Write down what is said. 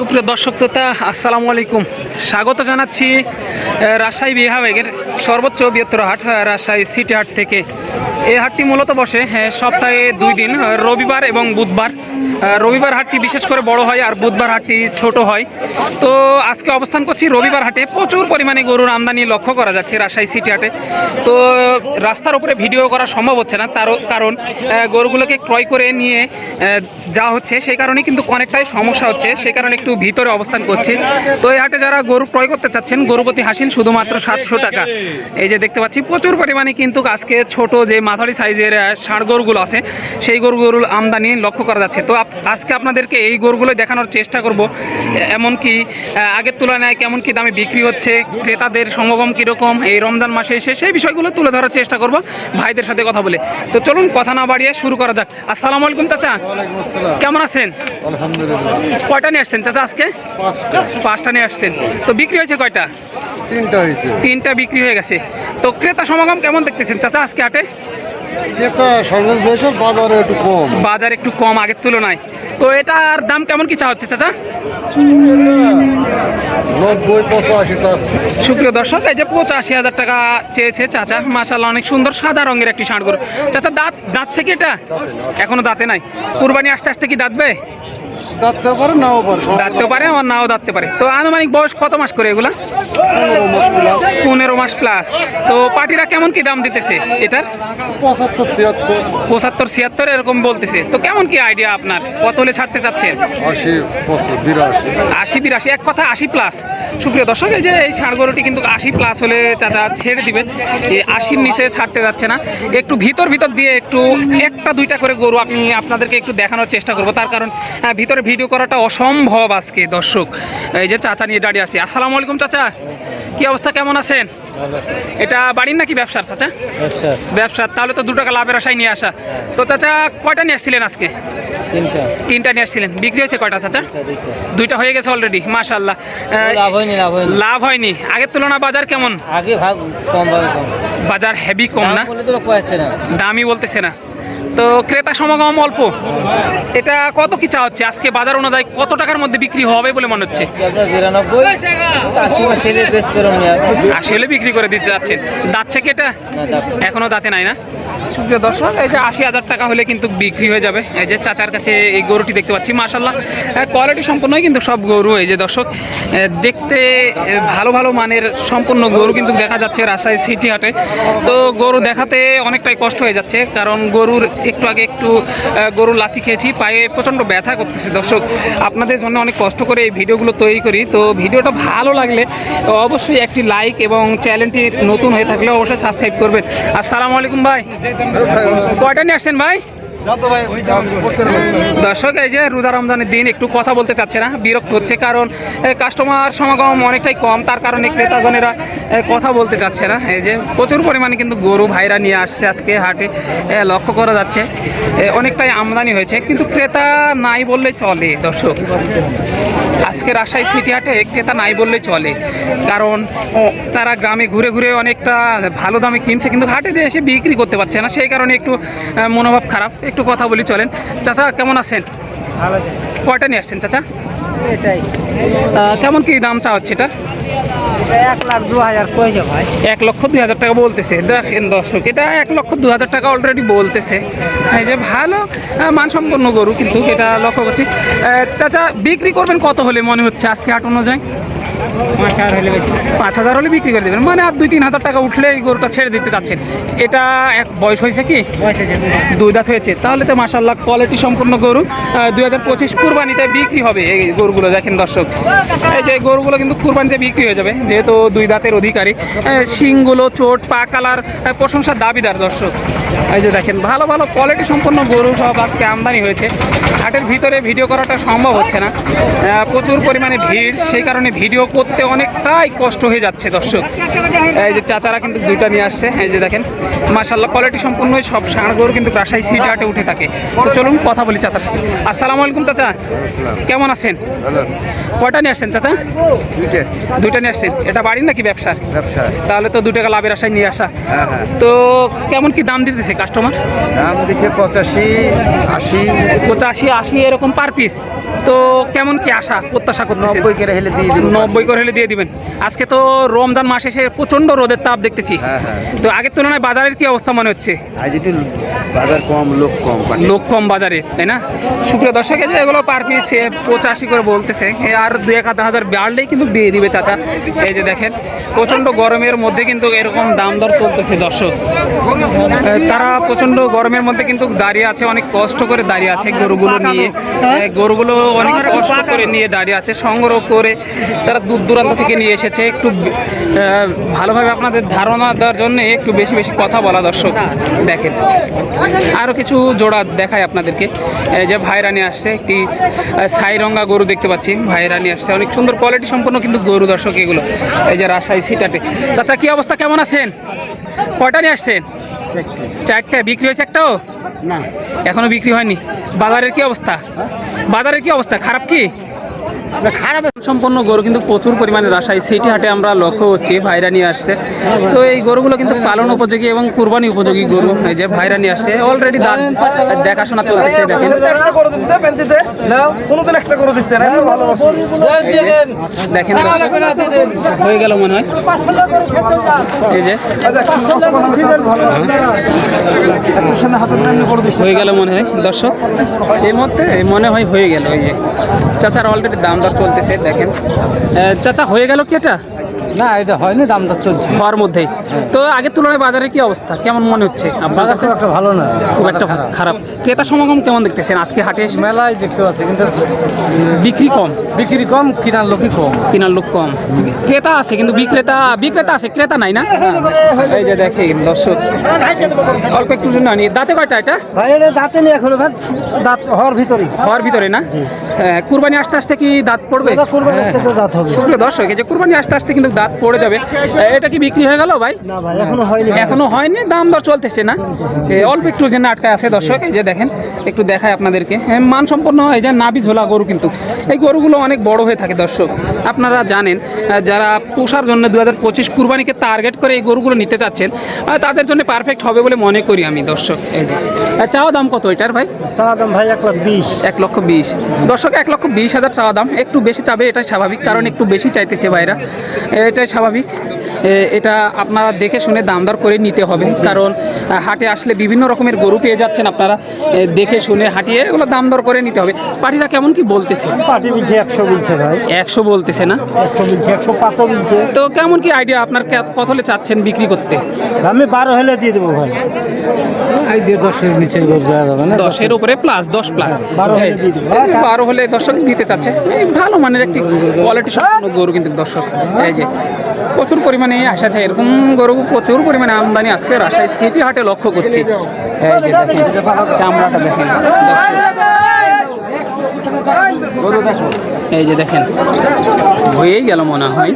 সুপ্রিয় দর্শক শ্রোতা, আসসালামু আলাইকুম। স্বাগত জানাচ্ছি রাজশাহী বিহাবেগের সর্বোচ্চ বৃহত্তর হাট রাজশাহী সিটি হাট থেকে। এই হাটটি মূলত বসে সপ্তাহে দুই দিন রবিবার এবং বুধবার। রবিবার হাটটি বিশেষ করে বড় হয় আর বুধবার হাটটি ছোট হয়। তো আজকে অবস্থান করছি রবিবার হাটে। প্রচুর পরিমাণে গরুর আমদানি লক্ষ্য করা যাচ্ছে রাজশাহী সিটি হাটে। তো রাস্তার উপরে ভিডিও করা সম্ভব হচ্ছে না তার কারণ গরুগুলোকে ক্রয় করে নিয়ে যা হচ্ছে সেই কারণে কিন্তু অনেকটাই সমস্যা হচ্ছে সেই কারণে একটু ভিতরে অবস্থান করছি। তো এই হাটে যারা গরু ক্রয় করতে চাচ্ছেন, গরুপতি হাসিল শুধুমাত্র সাতশো টাকা। এই যে দেখতে পাচ্ছি, প্রচুর পরিমাণে কিন্তু আজকে ছোট যে মাঝারি সাইজের ষাঁড় গরুগুলো আছে, সেই গরু গরুর আমদানি লক্ষ্য করা যাচ্ছে। তো আজকে আপনাদেরকে এই গরুগুলো দেখানোর চেষ্টা করব এমনকি আগের তুলনায় কেমন কি দামে বিক্রি হচ্ছে ক্রেতাদের সমাগম কীরকম এই রমজান মাসে এসে সেই বিষয়গুলো তুলে ধরার চেষ্টা করব ভাইদের সাথে কথা বলে। তো চলুন কথা না বাড়িয়ে শুরু করা যাক। আসসালামু আলাইকুম চাচা। কেমন আছেন? কয়টা নিয়ে আসছেন চাচা আজকে? পাঁচটা নিয়ে আসছেন। তো বিক্রি হয়েছে কয়টা? তিনটা হয়েছে। তিনটা বিক্রি হয়ে গেছে। তো ক্রেতা সমাগম কেমন দেখতেছেন চাচা আজকে হাটে? বাজারে একটু কম। বাজার একটু কম আগের তুলনায়। তো এটার দাম কেমন কি চা হচ্ছে চাচা? সুপ্রিয় দর্শক এই যে পঁচাশি হাজার টাকা চেয়েছে চাচা মাশাল্লাহ অনেক সুন্দর সাদা রঙের একটি ষাঁড় গরু। চাচা দাঁত দাঁতছে কি এটা? এখনও দাঁতে নাই। কুরবানি আস্তে আস্তে কি দাঁতবে? দাঁততে পারে নাও পারে দাঁততে পারে আমার নাও দাঁততে পারে। তো আনুমানিক বয়স কত মাস করে এগুলা? মাস প্লাস তো পার্টিরা কেমন কি দাম দিতেছে? এটার? পঁচাত্তর ছিয়াত্তর। পঁচাত্তর ছিয়াত্তর এরকম বলতেছে। তো কেমন কি আইডিয়া আপনার? কত হলে ছাড়তে চাচ্ছেন? আশি বিরাশি। এক কথা আশি প্লাস সুপ্রিয় দর্শক এই যে এই ষাঁড় গরুটি কিন্তু আশি প্লাস হলে চাচা ছেড়ে দিবে এই আশির নিচে ছাড়তে যাচ্ছে না। একটু ভিতর ভিতর দিয়ে একটু একটা দুইটা করে গরু আপনি আপনাদেরকে একটু দেখানোর চেষ্টা করব। তার কারণ ভিতরে ভিডিও করাটা অসম্ভব আজকে দর্শক। এই যে চাচা নিয়ে দাঁড়িয়ে আছে। আসসালামু আলাইকুম চাচা। কি অবস্থা? কেমন আছেন? এটা বাড়ির নাকি ব্যবসার চাচা? ব্যবসার। তাহলে তো দু টাকা লাভের আশায় নিয়ে আসা। তো চাচা কয়টা নিয়ে আসছিলেন আজকে? তিনটা। নিয়ে আসছিলেন। বিক্রি হয়েছে কয়টা চাচা? দুইটা। হয়ে গেছে অলরেডি মাশাল্লাহ লাভ হয়নি লাভ হয়নি। লাভ হয়নি। আগের তুলনা বাজার কেমন? আগে ভাগ কম বাজার হেভি কম না। দামই বলতেছে না। তো ক্রেতা সমাগম অল্প। এটা কত কি চা হচ্ছে? আজকে বাজার অনুযায়ী কত টাকার মধ্যে বিক্রি হবে বলে মনে হচ্ছে? আশি আসলে বিক্রি করে দিতে যাচ্ছেন। দাচ্ছে কি এটা? এখনও দাঁতে নাই না? সুপ্রিয় দর্শক এই যে আশি হাজার টাকা হলে কিন্তু বিক্রি হয়ে যাবে। এই যে চাচার কাছে এই গরুটি দেখতে পাচ্ছি মাশাল্লাহ কোয়ালিটি সম্পন্নই কিন্তু সব গরু এই যে দর্শক। দেখতে ভালো ভালো মানের সম্পূর্ণ গরু কিন্তু দেখা যাচ্ছে রাজশাহী সিটি হাটে। তো গরু দেখাতে অনেকটাই কষ্ট হয়ে যাচ্ছে কারণ গরুর একটু আগে একটু গরু গরুর লাথি খেয়েছি, পায়ে প্রচণ্ড ব্যথা করতেছে। দর্শক, আপনাদের জন্য অনেক কষ্ট করে এই ভিডিওগুলো তৈরি করি। তো ভিডিওটা ভালো লাগলে অবশ্যই একটি লাইক এবং চ্যানেলটি নতুন হয়ে থাকলে অবশ্যই সাবস্ক্রাইব করবেন। আসসালামু আলাইকুম ভাই। কয়টা নিয়ে আসছেন ভাই? দর্শক, এই যে রোজা রমজানের দিন, একটু কথা বলতে চাচ্ছে না, বিরক্ত হচ্ছে, কারণ কাস্টমার সমাগম অনেকটাই কম, তার কারণে ক্রেতাজনেরা কথা বলতে চাচ্ছে না। এই যে প্রচুর পরিমাণে কিন্তু গরু ভাইরা নিয়ে আসছে আজকে হাটে লক্ষ্য করা যাচ্ছে অনেকটাই আমদানি হয়েছে, কিন্তু ক্রেতা নাই বললে চলে, দর্শক। আজকে রাজশাহী সিটিহাটে ক্রেতা নাই বললে চলে। কারণ তারা গ্রামে ঘুরে ঘুরে অনেকটা ভালো দামে কিনছে কিন্তু হাটে এসে বিক্রি করতে পারছে না সেই কারণে একটু মনোভাব খারাপ। একটু কথা বলি চলেন। চাচা কেমন আছেন? কয়টা নিয়ে আসছেন চাচা? এটাই। কেমন কি দাম চা হচ্ছে এটা? এক লক্ষ দুই হাজার টাকা বলতেছে। দেখেন দর্শক, এটা এক লক্ষ দু হাজার টাকা অলরেডি বলতেছে। এই যে ভালো মানসম্পন্ন গরু কিন্তু এটা লক্ষ্য করছি। চাচা, বিক্রি করবেন কত হলে মনে হচ্ছে আজকে আটানো অনুযায়ী? পাঁচ হাজার হলে পাঁচ হাজার হলে বিক্রি করে দেবেন। মানে আর দুই তিন হাজার টাকা উঠলে এই গরুটা ছেড়ে দিতে চাচ্ছেন। এটা এক বয়স হয়েছে কি? দুই দাঁত। হয়েছে। তাহলে তো মাসাল্লাহ কোয়ালিটি সম্পূর্ণ গরু। দুই হাজার পঁচিশ কুরবানিতে বিক্রি হবে এই গরুগুলো দেখেন দর্শক। এই যে গরুগুলো কিন্তু কুরবানিতে বিক্রি হয়ে যাবে যেহেতু দুই দাঁতের অধিকারী। শিংগুলো চোট পা কালার প্রশংসার দাবিদার দর্শক। এই যে দেখেন ভালো ভালো কোয়ালিটি সম্পন্ন গরু সব আজকে আমদানি হয়েছে। হাটের ভিতরে ভিডিও করাটা সম্ভব হচ্ছে না। প্রচুর পরিমাণে ভিড় সেই কারণে ভিডিও করতে অনেকটাই কষ্ট হয়ে যাচ্ছে দর্শক। এই যে চাচারা কিন্তু দুইটা নিয়ে আসছে এই যে দেখেন মাশাল্লাহ কোয়ালিটি সম্পূর্ণ সব গরু কিন্তু রাজশাহী সিটি হাটে উঠে থাকে। তো চলুন কথা বলি চাচার সাথে। আসসালামু আলাইকুম চাচা। কেমন আছেন? কয়টা নিয়ে আসছেন চাচা? দুইটা। নিয়ে আসছেন। এটা বাড়ির নাকি ব্যবসার ব্যবসা। তাহলে তো দু টাকা লাভের আশায় নিয়ে আসা। হ্যাঁ হ্যাঁ। তো কেমন কি দাম দিতেছে কাস্টমার দাম দিছে পঁচাশি আশি। পঁচাশি আশি এরকম পার পিস তো কেমন কি আশা প্রত্যাশা করতেছেন? নব্বই করে হেলে দিয়ে নব্বই করে হলে দিয়ে দিবেন। আজকে তো রমজান মাসে এসে প্রচণ্ড রোদের তাপ দেখতেছি। হ্যাঁ, হ্যাঁ। তো আগের তুলনায় বাজারের কি অবস্থা মনে হচ্ছে? আজ একটু বাজার কম লোক কম লোক কম বাজারে তাই না? সুপ্রিয় দর্শক যে এগুলো পার পিস পঁচাশি করে বলতেছে। আর দু এক আধা হাজার বাড়লেই কিন্তু দিয়ে দিবে চাচা। এই যে দেখেন প্রচণ্ড গরমের মধ্যে কিন্তু এরকম দাম দর চলতেছে দর্শক। তারা প্রচণ্ড গরমের মধ্যে কিন্তু দাঁড়িয়ে আছে অনেক কষ্ট করে দাঁড়িয়ে আছে গরুগুলো নিয়ে। গরুগুলো অনেক কষ্ট করে নিয়ে দাঁড়িয়ে আছে সংগ্রহ করে তারা দূর দূরান্ত থেকে নিয়ে এসেছে। একটু ভালোভাবে আপনাদের ধারণা দেওয়ার জন্য একটু বেশি বেশি কথা বলা দর্শক দেখেন। আরও কিছু জোড়া দেখায় আপনাদেরকে। এই যে ভাইরা নিয়ে আসছে একটি ছাই রঙা গরু দেখতে পাচ্ছি। ভাইরা নিয়ে আসছে। অনেক সুন্দর কোয়ালিটি সম্পন্ন কিন্তু গরু দর্শক এগুলো। এই যে রাজশাহী সিটাতে। চাচা কি অবস্থা? কেমন আছেন? কয়টা নিয়ে আসছেন। চারটে। বিক্রি হয়েছে একটাও? না। এখনও বিক্রি হয়নি। বাজারের কি অবস্থা? বাজারের কি অবস্থা? খারাপ কি? খারাপ সম্পন্ন গরু কিন্তু প্রচুর পরিমাণে রাসায় সিটি হাটে আমরা লক্ষ্য করছি ভাইরা নিয়ে আসছে। তো এই গরুগুলো কিন্তু পালন উপযোগী এবং কুরবানি উপযোগী গরু এই যে ভাইরা নিয়ে আসছে। অলরেডি দেখাশোনা চলতেছে দেখেন। দেখেন হয়ে গেল মনে হয়। এই যে। হয়ে গেল মনে হয় দর্শক। এই মধ্যে মনে হয় হয়ে গেল এই যে। চাচার অলরেডি দাম দর চলতেছে দেখেন। চাচা হয়ে গেল কি এটা? না এটা হয়নি দাম দর চলছে। হওয়ার মধ্যেই। তো আগের তুলনায় বাজারে কি অবস্থা? কেমন মনে হচ্ছে? আপনার কাছে? একটা ভালো না খুব একটা খারাপ। ক্রেতা সমাগম কেমন দেখতেছেন? আজকে হাটে মেলায় দেখতে পাচ্ছি কিন্তু বিক্রি কম। বিক্রি কম কেনার লোকই কম। কেনার লোক কম। ক্রেতা আছে কিন্তু বিক্রেতা বিক্রেতা আছে ক্রেতা নাই না? এই যে দেখেন দর্শক অল্প একটু জন্য আনি। দাঁতে কয়টা এটা? ভাই এটা দাঁতে নেই এখনও ভাই। দাঁত হওয়ার ভিতরে হওয়ার ভিতরে না? হ্যাঁ, কুরবানি আসতে আসতে কি দাঁত দাঁত হবে। সুপ্রিয় দর্শক এই যে কুরবানি আসতে আসতে কিন্তু দাঁত পড়ে যাবে। এটা কি বিক্রি হয়ে গেল ভাই? এখনও হয়নি। দাম দর চলতেছে না? অল্প একটু যে আটকায় আছে দর্শক এই যে দেখেন একটু দেখায় আপনাদেরকে। এ, মানসম্পন্ন এই যে নাবি ঝোলা গরু কিন্তু। এই গরুগুলো অনেক বড় হয়ে থাকে দর্শক। আপনারা জানেন যারা পোষার জন্য দু হাজার পঁচিশ কুরবানিকে টার্গেট করে এই গরুগুলো নিতে চাচ্ছেন তাদের জন্য পারফেক্ট হবে বলে মনে করি আমি দর্শক এই যে। চাওয়া দাম কত এটার ভাই? চাওয়া দাম ভাই এক লাখ বিশ। এক লক্ষ বিশ। দর্শক এক লক্ষ বিশ হাজার চাওয়া দাম। একটু বেশি চাবে এটা স্বাভাবিক। কারণ একটু বেশি চাইতেছে ভাইরা। এটাই স্বাভাবিক। এটা আপনারা দেখে শুনে দাম দর করে নিতে হবে। কারণ হাটে আসলে বিভিন্ন রকমের গরু পেয়ে যাচ্ছেন আপনারা। দেখে শুনে হাঁটিয়ে এগুলো দাম দর করে নিতে হবে। পার্টিরা কেমন কি বলতেছে? পাটি বিলছে একশো বিলছে ভাই। একশো বলতেছে না? একশো বিলছে একশো পাঁচও বিলছে। তো কেমন কি আইডিয়া আপনার কত হলে চাচ্ছেন বিক্রি করতে? আমি বারো হলে দিয়ে দেবো ভাই। দশের নিচে দেওয়া যাবে না দশের উপরে প্লাস দশ প্লাস বারো হলে দিয়ে দেবো। বারো দর্শক দিতে চাচ্ছে। ভালো মানের একটি কোয়ালিটি সম্পন্ন গরু কিন্তু দর্শক। এই যে প্রচুর পরিমাণে আসা যায়। এরকম গরু প্রচুর পরিমাণে আমদানি আজকে রাজশাহী সিটি হাটে লক্ষ্য করছি। এই যে দেখেন চামড়াটা দেখেন। এই যে দেখেন হয়েই গেল মনে হয়।